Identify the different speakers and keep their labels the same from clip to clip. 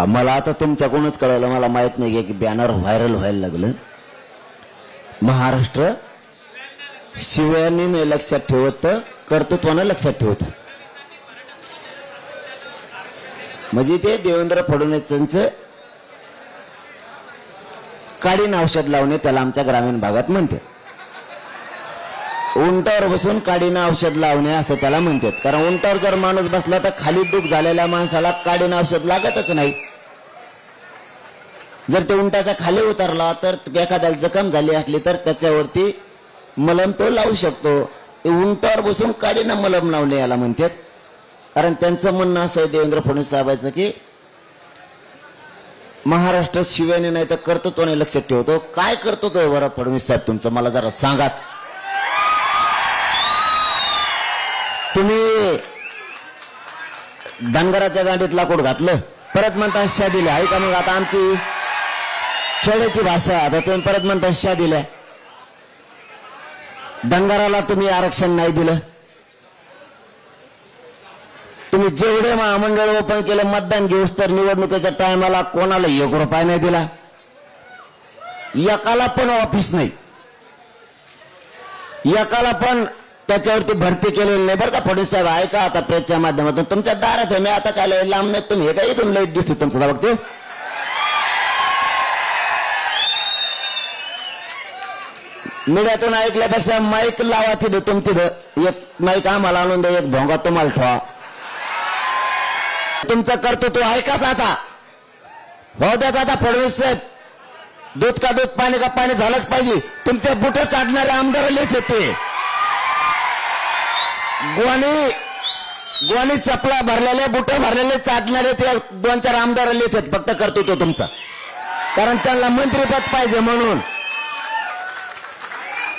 Speaker 1: मला आता तुमच्याकडूनच कळलं मला माहीत नाही की बॅनर व्हायरल व्हायला लागलं. महाराष्ट्र शिवयाने लक्षात ठेवत कर्तृत्वानं लक्षात ठेवत. म्हणजे ते देवेंद्र फडणवीसांचं काडीन औषध लावणे त्याला आमच्या ग्रामीण भागात म्हणते उंटावर बसून काडीनं औषध लावणे असं त्याला म्हणतात. कारण उंटावर जर माणूस बसला तर खाली दुख झालेल्या माणसाला काडीनं औषध लागतच नाही. जर ते उंटाचा खाली उतरला तर एखाद्याला जखम झाली असली तर त्याच्यावरती मलम तो लावू शकतो. ते उंटावर बसून काडीनं मलम लावणे याला म्हणतात. कारण त्यांचं म्हणणं असं आहे देवेंद्र फडणवीस साहेबांचं की महाराष्ट्र शिव्याने नाही तर कर्तृत्वाने लक्षात ठेवतो. काय करतो तो बरं फडणवीस साहेब तुमचं? मला जरा सांगाच. तुम्ही धनगराच्या गाडीत लाकूड घातलं परत म्हणता शा दिल्या. ऐका मग आता आमची खेड्याची भाषा आता तुम्ही परत म्हणता शा दिल्या. धनगराला तुम्ही आरक्षण नाही दिलं. तुम्ही जेवढे महामंडळ ओपन केलं मतदान घेऊस तर निवडणुकीच्या टायमाला कोणाला एक रुपया नाही दिला. एकाला पण ऑफिस नाही. एकाला पण त्याच्यावरती भरती केलेली नाही. बरं का फडणवीस साहेब ऐका आता प्रेसच्या माध्यमातून. तुमच्या दारात आहे मी आता काय लय लांब नाही तुम्ही हे काय इथून लाइट दिसतो तुमचं बघते मीडियातून ऐकल्यापेक्षा माईक लावा तिथं तुम तिथं. एक माईक आम्हाला आणून द्या एक भोंगा तुम्हाला ठेवा. तुमचं कर्तृत्व ऐकाच आता. हो द्याच आता फडणवीस साहेब. दूध का दूध पाणी का पाणी झालंच पाहिजे. तुमचे बुट चाडणारे आमदार लिहित ते. गोणी गोणी चपला भरलेले बुट भरलेले चाटणारे ते दोन चार आमदार लिहितात. फक्त कर्तृत्व तुमचा. कारण त्यांना मंत्रीपद पाहिजे म्हणून.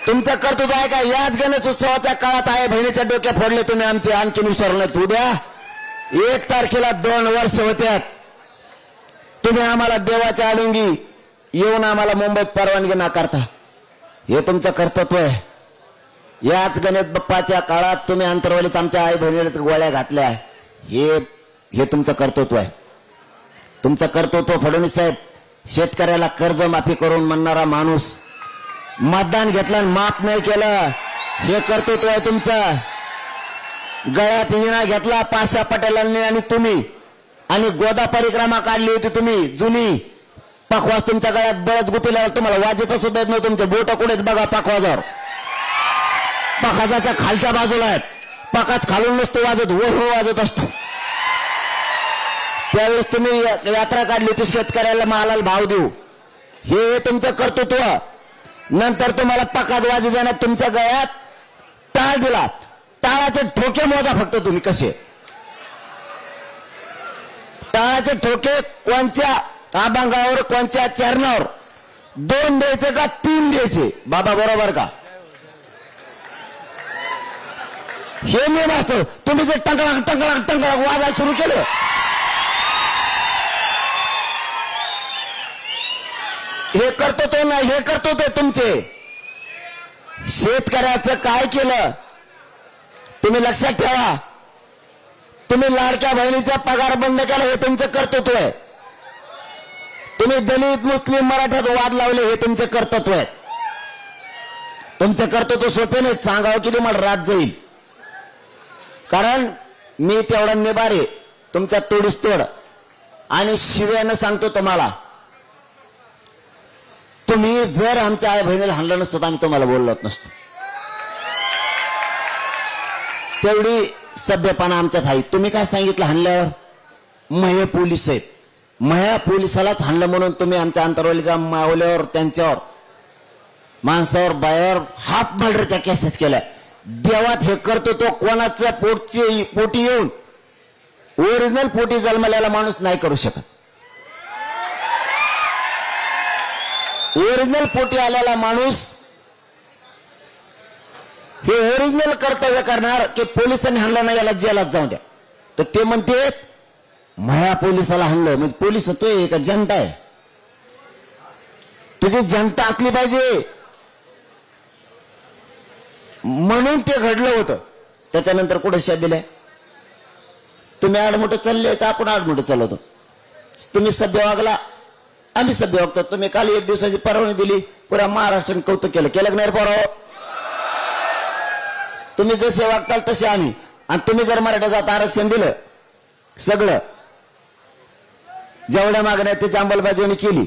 Speaker 1: तुमचं कर्तृत्व आहे का? याच गणेश उत्सवाच्या काळात आहे बहिणीच्या डोक्या फोडले तुम्ही आमचे. आणखीन विसरलं उद्या एक तारखेला दोन वर्ष होत्यात तुम्ही आम्हाला देवाच्या आडुंगी येऊन आम्हाला मुंबईत परवानगी नाकारता. हे तुमचं कर्तृत्व आहे. याच गणेश बाप्पाच्या काळात तुम्ही अंतरवलीत आमच्या आई बहिणीला गोळ्या घातल्या. हे हे तुमचं कर्तृत्व आहे. तुमचं कर्तृत्व फडणवीस साहेब शेतकऱ्याला कर्जमाफी करून म्हणणारा माणूस मतदान घेतलं आणि माफ नाही केलं. हे कर्तृत्व आहे तुमचं. गळ्यात हिना घेतला पाशा पटेलांनी आणि तुम्ही. आणि गोदा परिक्रमा काढली होती तुम्ही जुनी. पाखवाज तुमच्या गळ्यात बळच गुपिला तुम्हाला वाजत सुद्धा येत नाही तुमचे बोट कुठेच बघा पखवाजावर. पखाजाच्या खालच्या बाजूला आहेत. पकाच खालून नसतो वाजत वर हो वाजत असतो. त्यावेळेस तुम्ही या- यात्रा काढली होती शेतकऱ्याला मालाला भाव देऊ. हे तुमचं कर्तृत्व. नंतर तुम्हाला पकात वाजू देण्यात तुमच्या गळ्यात टाळ दिला. टाळाचे ठोके मोजा फक्त तुम्ही कसे. टाळाचे ठोके कोणच्या अभंगावर कोणत्या चरणावर? दोन द्यायचे का तीन द्यायचे? बाबा बरोबर का? हे नियम असतो. तुम्ही जे टंकळा टंकळा टंकळा वाजायला सुरू केलं. हे करतो तो ना हे करतो ते तुमचे. शेतकऱ्याचं काय केलं? तुम्ही लक्षात ठेवा. तुम्ही लाडक्या बहिणीचा पगार बंद केला हे तुमचं कर्तृत्व आहे. तुम्ही दलित मुस्लिम मराठ्यात वाद लावले हे तुमचं कर्तृत्व आहे. तुमचं कर्तृत्व सोपे नाही सांगावं की तुम्हाला रात जाईल. कारण मी तेवढा निबार तुमचा तोडीस तोड आणि शिव्यानं सांगतो तुम्हाला तुम्ही जर आमच्या आई बहिणीला हाणलं नसतं तर आम्ही तुम्हाला बोललोच नसतो. तेवढी सभ्यपणा आमच्यात आहे. तुम्ही काय सांगितलं हाणल्यावर? महे पोलीस आहेत. मह्या पोलिसालाच हाणलं म्हणून तुम्ही आमच्या अंतरवलीच्या मावल्यावर त्यांच्यावर माणसावर बायावर हाफ मर्डरच्या केसेस केल्या. देवात हे करतो तो कोणाच्या पोटची पोटी येऊन ओरिजिनल पोटी जन्मलेला माणूस नाही करू शकत. ओरिजिनल पोटी आलेला माणूस हे ओरिजिनल कर्तव्य करणार की पोलिसांनी हाणलं नाही याला जेलात जाऊ द्या. तर ते म्हणते माया पोलिसाला हाणलं. म्हणजे पोलीस होतोय का जनता आहे. तुझी जनता असली पाहिजे. म्हणून ते घडलं होतं. त्याच्यानंतर कुठे शेत दिल्या? तुम्ही आडमुठं चालले तर आपण आडमुठं चालवतो. तुम्ही सभ्य वागला आम्ही सभ्य वागतो. तुम्ही काल एक दिवसाची परवानगी दिली पुऱ्या महाराष्ट्राने कौतुक केलं. केलं का नाही पोराव तुम्ही जसे वागताल तसे आम्ही. आणि तुम्ही जर मराठ्याचं आरक्षण दिलं सगळं जेवढ्या मागण्या त्याची अंमलबजावणी केली.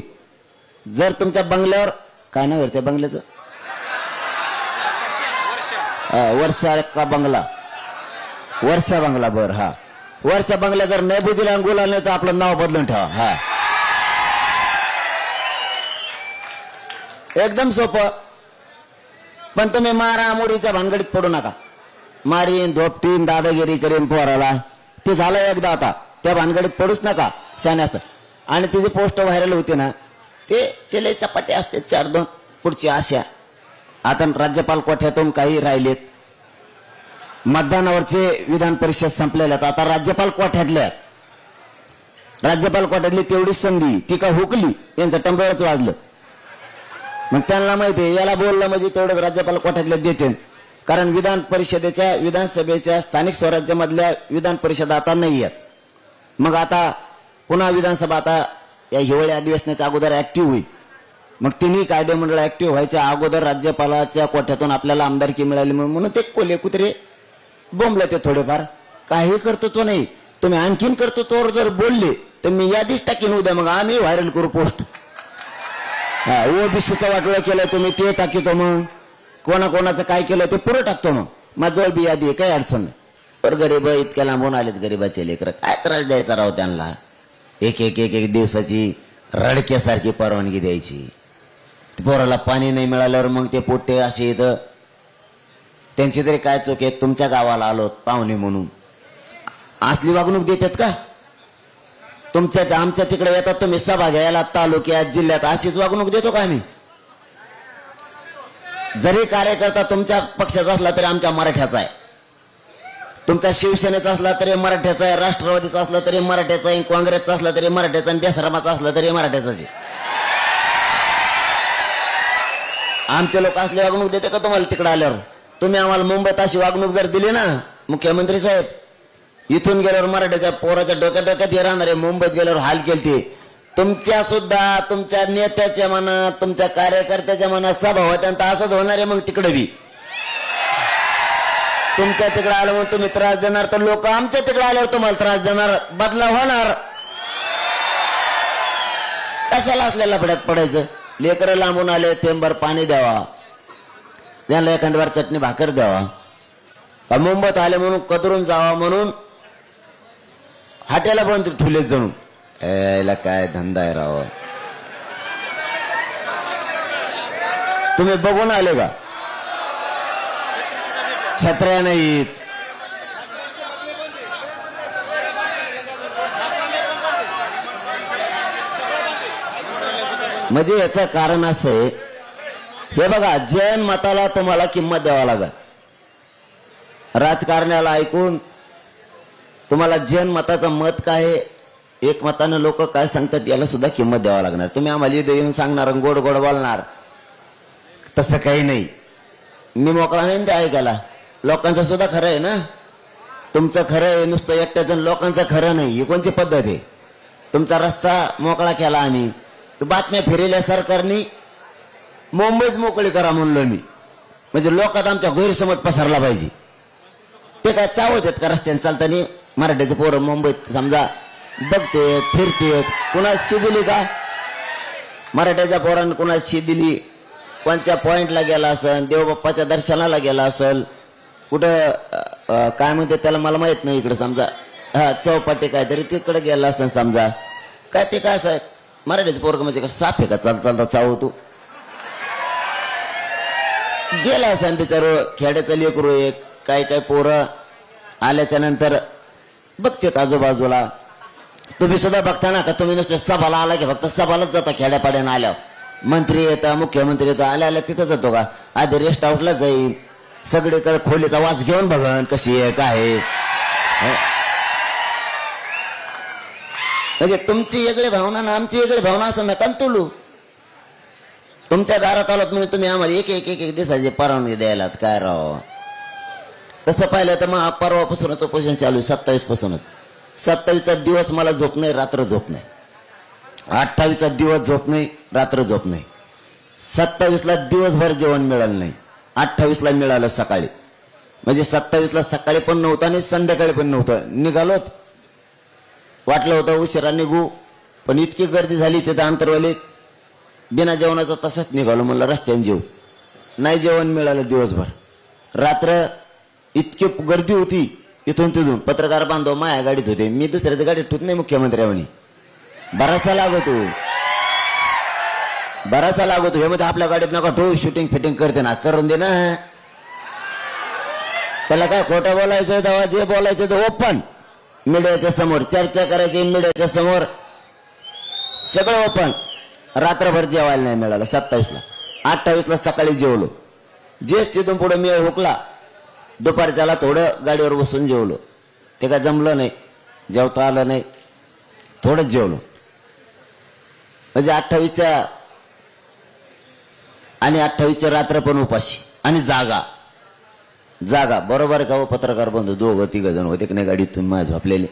Speaker 1: जर तुमच्या बंगल्यावर काय नाव आहे त्या बंगल्याचं? हा, वर्षा का बंगला? वर्षा बंगला बर हा. वर्षा बंगला जर नाही बुजला गुलाल नाही तर आपलं नाव बदलून ठेवा हा. एकदम सोपं. पण तुम्ही मारा मोडीच्या भानगडीत पडू नका. मारीन धोपटीन दादागिरी करीन पोराला. ते झालं एकदा आता. त्या भानगडीत पडूच नका शाने आणि तिची पोस्ट व्हायरल होती ना ते चले चपाटे असते चार दोन. पुढची आशा. आता राज्यपाल कोठ्यातून काही राहिलेत? मतदानावरचे विधान परिषद संपलेले आहेत. आता राज्यपाल कोठ्यातल्या आहेत. राज्यपाल कोठ्यातली तेवढीच संधी ती का हुकली? यांचं टंबळच वाजलं. मग त्यांना माहिती आहे याला बोललं म्हणजे तेवढंच राज्यपाल कोठ्यातले देते कारण विधान परिषदेच्या विधानसभेच्या स्थानिक स्वराज्यामधल्या विधान परिषद आता नाही आहेत. मग आता पुन्हा विधानसभा आता या हिवाळी अधिवेशनाच्या अगोदर ऍक्टिव्ह होईल. मग तिन्ही कायदेमंडळ ऍक्टिव्ह व्हायच्या अगोदर राज्यपालाच्या कोठ्यातून आपल्याला आमदारकी मिळाली म्हणून म्हणून ते कोले कुत्रे बोंबले ते थोडेफार. काही कर्तृत्व नाही. तुम्ही आणखीन कर्तृत्वावर जर बोलले तर मी यादीच टाकीन उद्या. मग आम्ही व्हायरल करू पोस्ट हा ओबीसीचा वाटोळा केलाय तुम्ही ते टाकितो मग. कोणाकोणाचं काय केलं ते पुरं टाकतो मग. माझं बी यादी आहे काही अडचण नाही. तर गरीब इतक्या लांबून आलेत गरीबाचे लेकर. काय त्रास द्यायचा राव त्यांना? एक एक एक एक दिवसाची रडक्यासारखी परवानगी द्यायची. पोराला पाणी नाही मिळाल्यावर मग ते पोट्टे असे इथं. त्यांची तरी काय चूक आहे? तुमच्या गावाला आलो पाहुणे म्हणून. असली वागणूक देतात का? तुमच्या आमच्या तिकडे येतात तुम्ही सभा घ्यायला तालुक्यात जिल्ह्यात अशीच वागणूक देतो का आम्ही? जरी कार्यकर्ता तुमच्या पक्षाचा असला तरी आमच्या मराठ्याचा आहे. तुमचा शिवसेनेचा असला तरी मराठ्याचा आहे राष्ट्रवादीचा असला तरी मराठ्याचा आहे काँग्रेसचा असला तरी मराठ्याचा आणि बेसरामाचा असला तरी मराठ्याचाच आहे. आमचे लोक असले वागणूक देते का तुम्हाला तिकडे आल्यावर? तुम्ही आम्हाला मुंबईत अशी वागणूक जर दिली ना मुख्यमंत्री साहेब इथून गेल्यावर मराठीच्या पोराच्या डोक्या डोक्यात हे राहणार आहे मुंबईत गेल्यावर हाल केलती तुमच्या सुद्धा तुमच्या नेत्याच्या मनात तुमच्या कार्यकर्त्याच्या मनात सभा होत्या तर असंच होणार आहे मग तिकडे बी. तुमच्या तिकडे आलं म्हणून तुम्ही त्रास देणार तर लोक आमच्या तिकडे आल्यावर तुम्हाला त्रास देणार बदला होणार. कशाला असलेल्या लफड्यात पडायचं? लेकरं लांबून आले तेंबर पाणी द्यावा. त्यांना एखाद्यावर चटणी भाकर द्यावा. मुंबईत आले म्हणून कदरून जावा म्हणून हाट्याला पण ठुले जणू. यायला काय धंदा आहे राव. तुम्ही बघून आले का? छत्र्या नाहीत. म्हणजे याचं कारण असं आहे हे बघा जैन मताला तुम्हाला किंमत द्यावा लागत राजकारण्याला ऐकून तुम्हाला जैन मताचं मत काय आहे, एक मतानं लोक काय सांगतात याला सुद्धा किंमत द्यावा लागणार. तुम्ही आम्हाला इथे येऊन सांगणार गोड गोड बोलणार. तसं काही नाही. मी मोकळा नाही ते ऐकायला. लोकांचं सुद्धा खरं आहे ना? तुमचं खरं आहे नुसतं एकट्याचं लोकांचं खरं नाही. ही कोणची पद्धत आहे? तुमचा रस्ता मोकळा केला आम्ही. बातम्या फिरेल्या सरकारने मुंबईच मोकळी करा म्हणलो मी. म्हणजे लोकात आमच्या गैरसमज पसरला पाहिजे. ते काय चावत आहेत का रस्त्याने चालताना? मराठीचे पोरं मुंबईत समजा बघतेत फिरतेत कुणा शिदिली का? मराठ्याच्या पोरांनी कुणा शी दिली? कोणत्या पॉइंटला गेला असेल देवबाप्पाच्या दर्शनाला गेला असेल कुठं काय म्हणते त्याला मला माहीत नाही इकडे समजा. हा चौपाटी काहीतरी तिकडे गेला असेल समजा. काय ते काय असं मराठीचं पोरग म्हणजे का साफ आहे का चाल चालता चाव तू गेला असं बिचारो खेड्याचा लेकरू एक काय काय पोरं आल्याच्यानंतर बघतेत आजूबाजूला तुम्ही सुद्धा बघता ना का तुम्ही नुसतं सभाला आला की फक्त सभालाच जाता खेड्यापाड्यानं आल्यावर मंत्री येतात मुख्यमंत्री येतात आल्या आल्या तिथं जातो का आधी रेस्ट हाऊसला जाईल सगळीकडे खोलीचा वास घेऊन बघन कशी आहे काय आहे म्हणजे तुमची वेगळी भावना ना आमची वेगळी भावना असं नका ना तुलू. तुमच्या दारात आलात म्हणजे तुम्ही आम्हाला एक एक एक एक दिवसाची परवानगी द्यायला काय राव? तसं पाहिलं तर मग परवापासूनच उपोषण चालू आहे सत्तावीस पासूनच सत्तावीसचा दिवस मला झोप नाही रात्र झोप नाही. अठ्ठावीसचा दिवस झोप नाही रात्र झोप नाही. सत्तावीसला दिवसभर जेवण मिळालं नाही. अठ्ठावीसला मिळालं सकाळी. म्हणजे सत्तावीसला सकाळी पण नव्हतं आणि संध्याकाळी पण नव्हतं. निघालोत. वाटलं होतं उशिरा निघू पण इतकी गर्दी झाली तिथं अंतरवालीत बिना जेवणाचं तसंच निघालो म्हणलं रस्त्याने जेऊ. नाही जेवण मिळालं दिवसभर. रात्र इतकी गर्दी होती इथून तिथून. पत्रकार बांधव माया गाडीत होते. मी दुसऱ्या गाडीत ठेवत नाही मुख्यमंत्र्यावणी बराचसा लागतो. बराचसा लागतो. हे मध्ये आपल्या गाडीत नका ठेवू शूटिंग फिटिंग करते ना. करून दे ना. त्याला काय खोटं बोलायचं तेव्हा जे बोलायचं ते ओपन मीडियाच्या समोर चर्चा करायची मीडियाच्या समोर. सगळं ओपन रात्रभर जेवायला नाही मिळालं सत्तावीसला. अठ्ठावीसला सकाळी जेवलो. जेच तिथून पुढे मेळ हुकला. दुपारच्याला थोडं गाडीवर बसून जेवलो. ते काय जमलं नाही. जेवता आलं नाही. थोडंच जेवलो. म्हणजे अठ्ठावीसच्या आणि अठ्ठावीसच्या रात्र पण उपाशी आणि जागा. जागा. बरोबर का हो पत्रकार बंधू? दोघं तिघ जण होते की नाही गाडीत तुम्ही माझ्या झोपलेले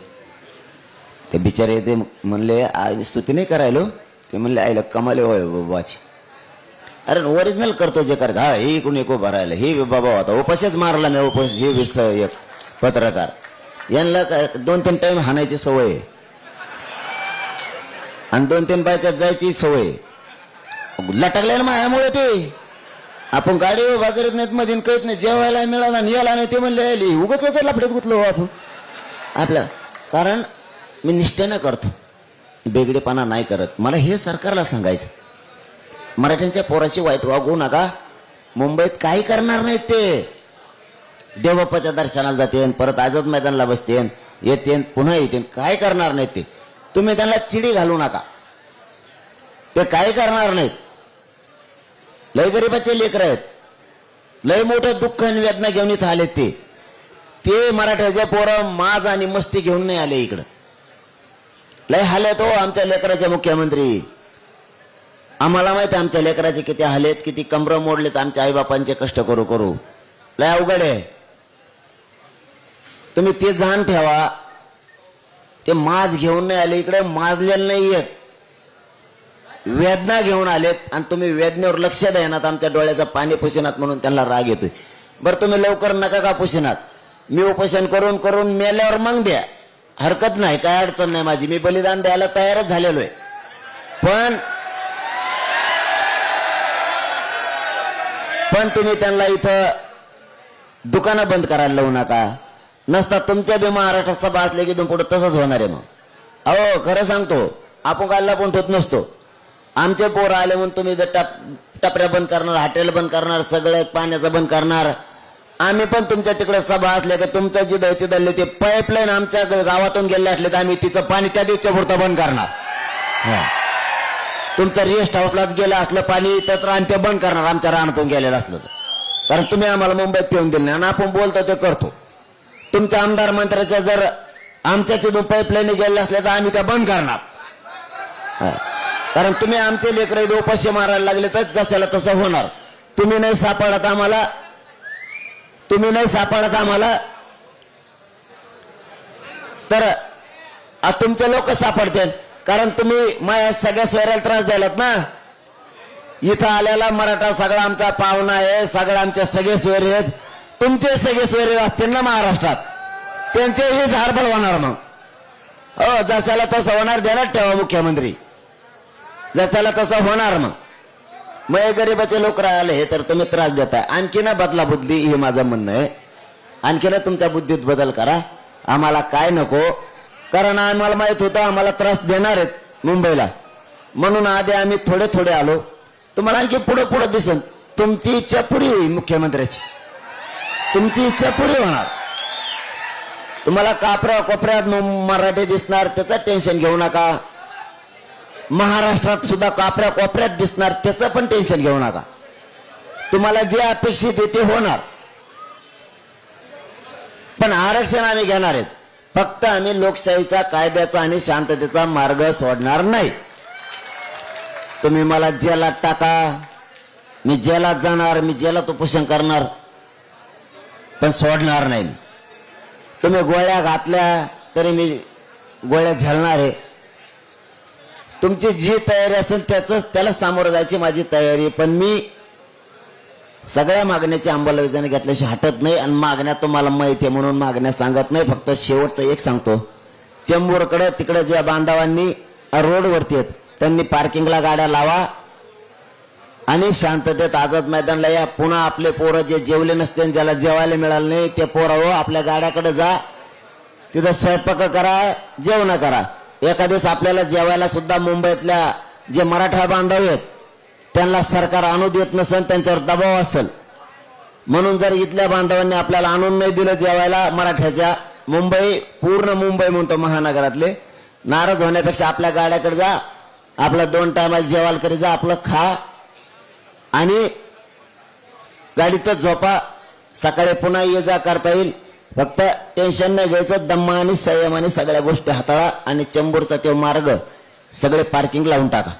Speaker 1: ते बिचारे ते म्हणले आज स्तुती नाही करायलो. ते म्हणले आईला कमाले होय बाबाची. अरे ओरिजिनल करतो जे करत. हा हे इकडून एक उभा राहिलं. हे बाबा होता उपाशीच मारला मी उपास हे विस एक पत्रकार. यांना काय दोन तीन टाइम हाणायची सवय आहे. आणि दोन तीन बायच्यात जायची सवय आहे. लटकलेलं मायामुळे ते. आपण गाडी उभा नाहीत मधीन कळत नाही जेवायला मिळाला आणि याला नाही ते म्हणले आली उगच लफड्यात गुतलो हो आपण. आपलं कारण मी निष्ठेनं करतो. बेगडेपणा नाही करत. मला हे सरकारला सांगायचं. मराठ्यांच्या पोराशी वाईट वागू नका. मुंबईत काही करणार नाहीत ते. देवबाप्पाच्या दर्शनाला जाते परत आझाद मैदानला बसते येते पुन्हा येते काय करणार नाहीत ते. तुम्ही त्यांना चिडी घालू नका. ते काय करणार नाहीत? लय गरीबाचे लेकर आहेत. लय मोठं दुःख आणि वेदना घेऊन इथं आलेत ते. ते मराठ्याचे पोरं माज आणि मस्ती घेऊन नाही आले इकडं. लय हाले तो हो आमच्या लेकराचे मुख्यमंत्री. आम्हाला माहिती आहे आमच्या लेकराचे किती हालेत किती कमरं मोडलेत आमच्या आईबापांचे कष्ट करू करू. लय अवघड आहे. तुम्ही ते जाण ठेवा. ते माज घेऊन नाही आले इकडे माजलेले नाही येत वेदना घेऊन आलेत आणि तुम्ही वेदनेवर लक्ष द्यानात आमच्या डोळ्याचं पाणी पुसिनात म्हणून त्यांना राग येतोय. बरं तुम्ही लवकर नका का पुसिनात मी उपोषण करून करून मेल्यावर मग द्या. हरकत नाही काय अडचण नाही माझी. मी बलिदान द्यायला तयारच झालेलो आहे. पण पण तुम्ही त्यांना इथं दुकानं बंद करायला लावू नका. नसता तुमच्या बी महाराष्ट्रात सभा असले की तुम पुढे तसंच होणार आहे मग. अहो खरं सांगतो आपण काढला पण ठेवत नसतो. आमचे पोरं आले म्हणून तुम्ही जर टप टपऱ्या बंद करणार हॉटेल बंद करणार सगळं पाण्याचं बंद करणार. आम्ही पण तुमच्या तिकडे सभा असल्या की तुमचं जी दैत्य दल्ले ते पाईपलाईन आमच्या गावातून गेले असले तर आम्ही तिचं पाणी त्या दिवसच्या पुरतं बंद करणार. हा. तुमचं रेस्ट हाऊसलाच गेलं असलं पाणी तर आम्ही ते बंद करणार आमच्या रानातून गेलेलं असलं तर. कारण तुम्ही आम्हाला मुंबईत पिऊन दिलं आणि आपण बोलतो ते करतो. तुमच्या आमदार मंत्र्याच्या जर आमच्या तिथून पाईपलाईन गेले असल्या तर आम्ही त्या बंद करणार. हा. कारण तुम्ही आमचे लेकर उपाशी मारायला लागले तर जशाला तसं होणार. तुम्ही नाही सापडत आम्हाला. तुम्ही नाही सापडत आम्हाला. तर तुमचे लोक सापडतील. कारण तुम्ही माझ्या सगळ्या स्वैराला त्रास द्यायलात ना. इथं आलेला मराठा सगळा आमचा पाहुणा आहे. सगळं आमचे सगळे सोयरे आहेत. तुमचे सगळे सोयरे असतील ना महाराष्ट्रात. त्यांचेही झाडबड होणार मग. हो जशाला तसं होणार देणार ठेवा मुख्यमंत्री. जसाला तसा होणार मग. मग हे गरीबाचे लोक राहिले हे तर तुम्ही त्रास देताय. आणखी ना बदला बुद्धी हे माझं म्हणणं आहे. आणखी ना तुमच्या बुद्धीत बदल करा. आम्हाला काय नको? कारण आम्हाला माहीत होतं आम्हाला त्रास देणार आहेत मुंबईला. म्हणून आधी आम्ही थोडे थोडे आलो. तुम्हाला आणखी पुढे पुढे दिसेल तुमची इच्छा पुरी होईल मुख्यमंत्र्याची. तुमची इच्छा पुरी होणार. तुम्हाला कापऱ्या कोपऱ्यात मराठी दिसणार त्याचं टेन्शन घेऊ नका. महाराष्ट्रात सुद्धा कापऱ्या कोपऱ्यात दिसणार त्याचं पण टेन्शन घेऊ नका. तुम्हाला जे अपेक्षित आहे ते होणार. पण आरक्षण आम्ही घेणार आहेत. फक्त आम्ही लोकशाहीचा कायद्याचा आणि शांततेचा मार्ग सोडणार नाही. तुम्ही मला जेलात टाका. मी जेलात जाणार मी जेलात उपोषण करणार. पण सोडणार नाही तुम्ही गोळ्या घातल्या तरी मी गोळ्या झेलणार आहे. तुमची जी तयारी असेल त्याच त्याला सामोरं जायची माझी तयारी पण मी सगळ्या मागण्याची अंमलबजावणी घेतल्याशी हटत नाही आणि मागण्या तुम्हाला माहिती आहे म्हणून मागण्या सांगत नाही. फक्त शेवटचं एक सांगतो. चेंबूरकडे तिकडे ज्या बांधवांनी रोडवरती आहेत त्यांनी पार्किंगला गाड्या लावा आणि शांततेत आझाद मैदानला या. पुन्हा आपले पोरं जे जेवले नसते ज्याला जेवायला मिळालं नाही ते पोरं आपल्या गाड्याकडे जा. तिथं स्वयंपाक करा जेवण करा. एका दिवस आपल्याला जेवायला सुद्धा मुंबईतल्या जे मराठा बांधव आहेत त्यांना सरकार आणू देत नसेल त्यांच्यावर दबाव असेल. म्हणून जर इथल्या बांधवांनी आपल्याला आणून नाही दिलं जेवायला मराठ्याच्या मुंबई पूर्ण मुंबई म्हणतो महानगरातले नाराज होण्यापेक्षा आपल्या गाड्याकडे जा आपल्या दोन टायमाला जेवायला करी जा आपलं खा. आणि गाडीतच झोपा. सकाळी पुन्हा ये जा करता येईल. फक्त टेन्शन नाही घ्यायचं दम्मा आणि संयमाने सगळ्या गोष्टी हाताळा आणि चेंबूरचा तो मार्ग सगळे पार्किंग लावून टाका.